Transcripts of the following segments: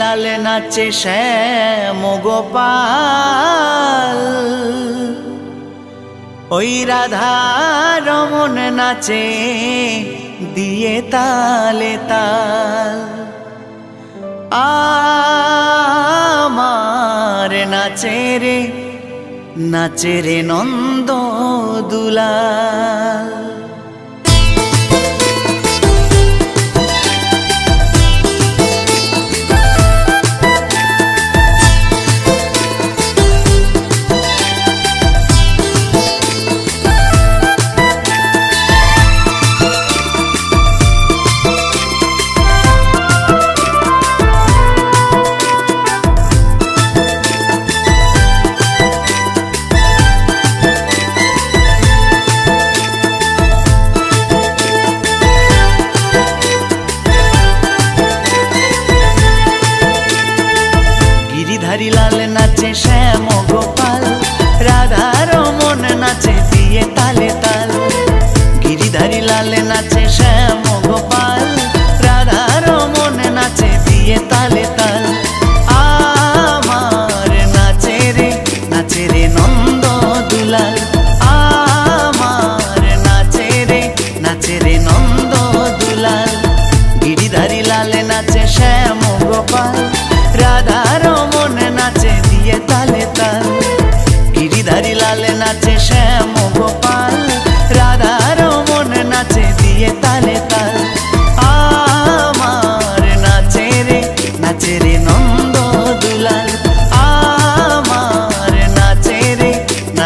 লালে নাচে শ্যাম গোপাল ওই রাধা রমন নাচে দিয়ে তালে তাল। আমার নাচে রে নাচে রে নন্দ দুলাল।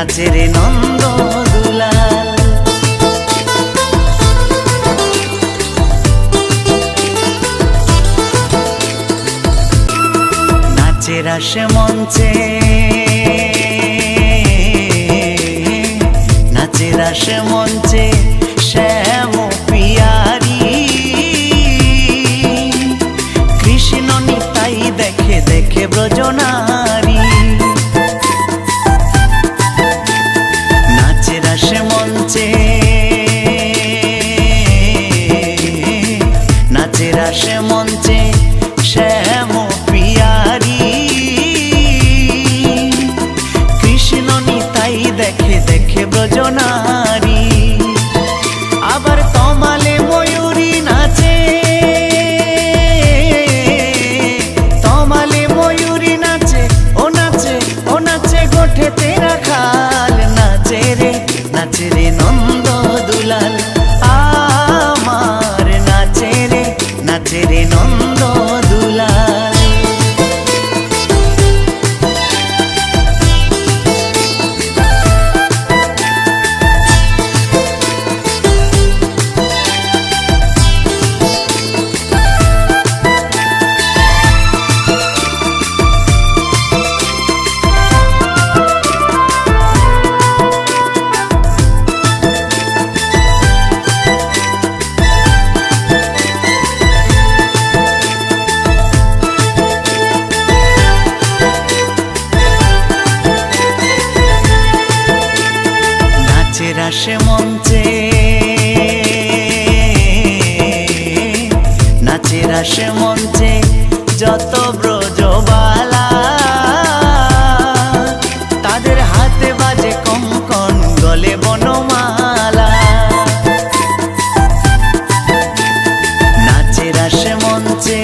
নাচে রে নন্দ দুলাল। নাচের আসে মঞ্চে নাচের আসে মঞ্চে। রে নন্দ আসে মঞ্চে নাচের আসে মঞ্চে যত ব্রজবালা, তাদের হাতে বাজে কঙ্কন গলে বনমালা। নাচের আসে মঞ্চে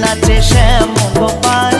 নাচে শ্যাম গোপাল